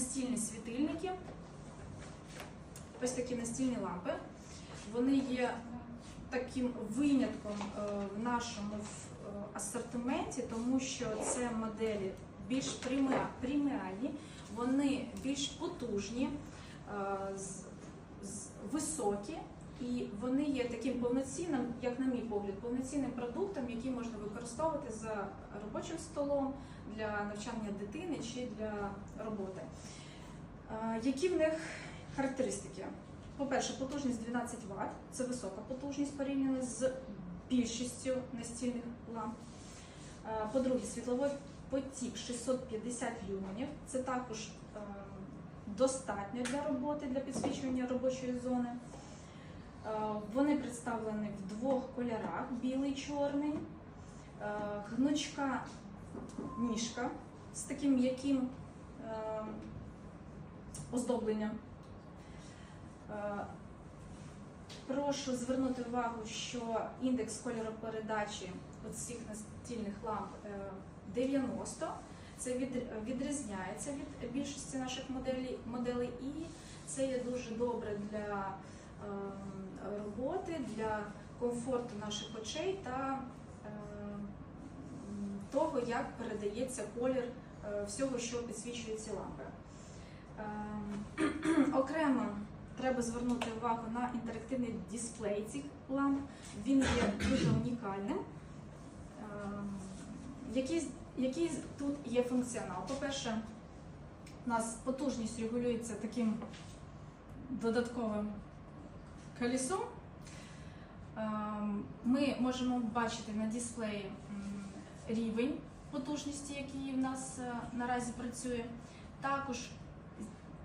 настільні світильники. Ось такі настільні лампи. Вони є таким винятком е, в нашому е, асортименті, тому що це моделі більш преміа- преміальні, вони більш потужні, е, високі. І вони є таким повноцінним, як на мій погляд, повноцінним продуктом, який можна використовувати за робочим столом для навчання дитини чи для роботи. Які в них характеристики? По-перше, потужність 12 Вт, це висока потужність порівняно з більшістю настільних ламп. По-друге, світловий потік 650 люменів. Це також достатньо для роботи, для підсвічування робочої зони. Е, Вони представлені в двох кольорах: білий чорний, Е, гнучка ніжка з таким м'яким е, оздобленням. Прошу звернути увагу, що індекс кольоропередачі цих настільних ламп е, 90. Це відрізняється від більшості наших моделей, моделей і це є дуже добре для роботи, для комфорту наших очей та е, того, як передається колір е, всього, що підсвічує ці лампи. Е, Окремо треба звернути увагу на інтерактивний дисплей цих ламп. Він є дуже унікальним. Який, який тут є функціонал? По-перше, у нас потужність регулюється таким додатковим колесом. Ем, Ми можемо бачити на дисплеї рівень потужності, який в нас е, наразі працює. Також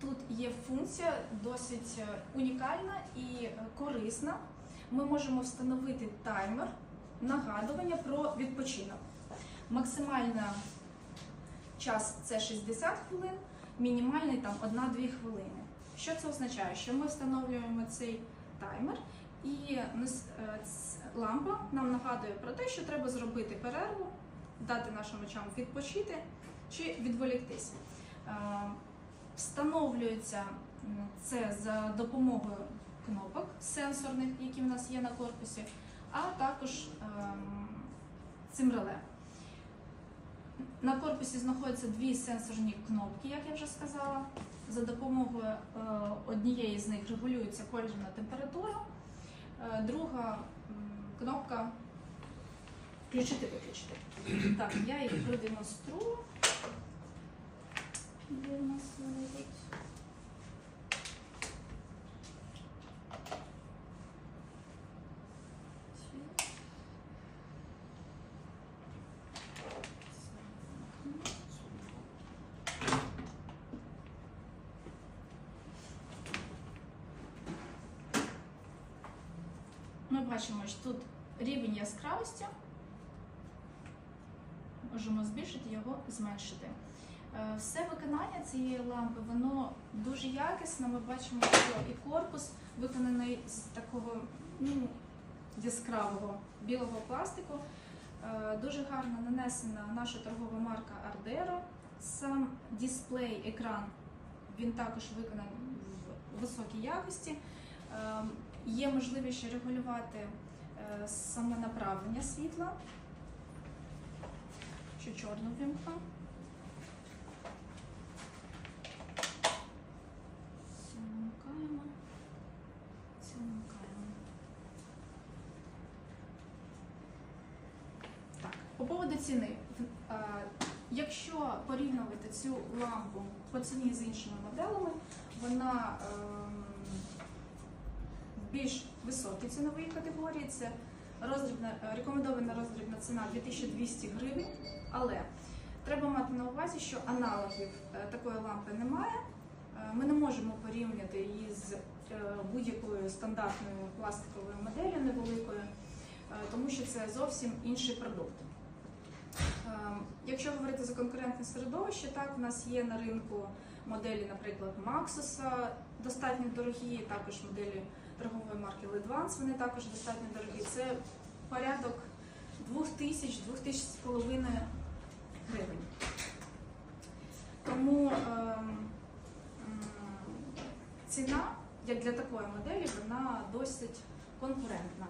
тут є функція досить е, унікальна і е, корисна. Ми можемо встановити таймер нагадування про відпочинок. Максимальний час це 60 хвилин, мінімальний там 1-2 хвилини. Що це означає? Що ми встановлюємо цей таймер, і е, лампа нам нагадує про те, що треба зробити перерву, дати нашим очам відпочити чи відволіктись. Е, Встановлюється це за допомогою кнопок сенсорних, які в нас є на корпусі, а також ем, цим реле. На корпусі знаходяться дві сенсорні кнопки, як я вже сказала. За допомогою е, однієї з них регулюється кольорна температура, е, друга кнопка включити-виключити. Так, я їх продемонструю. Де у нас вони тут? Ми бачимо, що тут рівень яскравості. Можемо збільшити його, зменшити. Е, Все виконання цієї лампи, воно дуже якісне. Ми бачимо, що і корпус виконаний з такого ну, яскравого білого пластику. Е, Дуже гарно нанесена наша торгова марка Ardero. Сам дисплей, екран, він також виконаний в високій якості. Є можливість регулювати е, саме направлення світла, що чорну. Так, по поводу ціни. Е, Якщо порівнювати цю лампу по ціні з іншими моделями, вона ем, більш високій ціновій категорії. Це роздрібна, е, рекомендована роздрібна ціна 2200 гривень. Але треба мати на увазі, що аналогів е, такої лампи немає. Е, Ми не можемо порівняти її з будь-якою стандартною пластиковою моделлю невеликою, тому що це зовсім інший продукт. Е, Якщо говорити за конкурентне середовище, так у нас є на ринку моделі, наприклад, Maxus, достатньо дорогі, також моделі торгової марки Ledvance, вони також достатньо дорогі. Це порядок 2000-2000 з половиною гривень. Тому ем, ціна, як для такої моделі, вона досить конкурентна.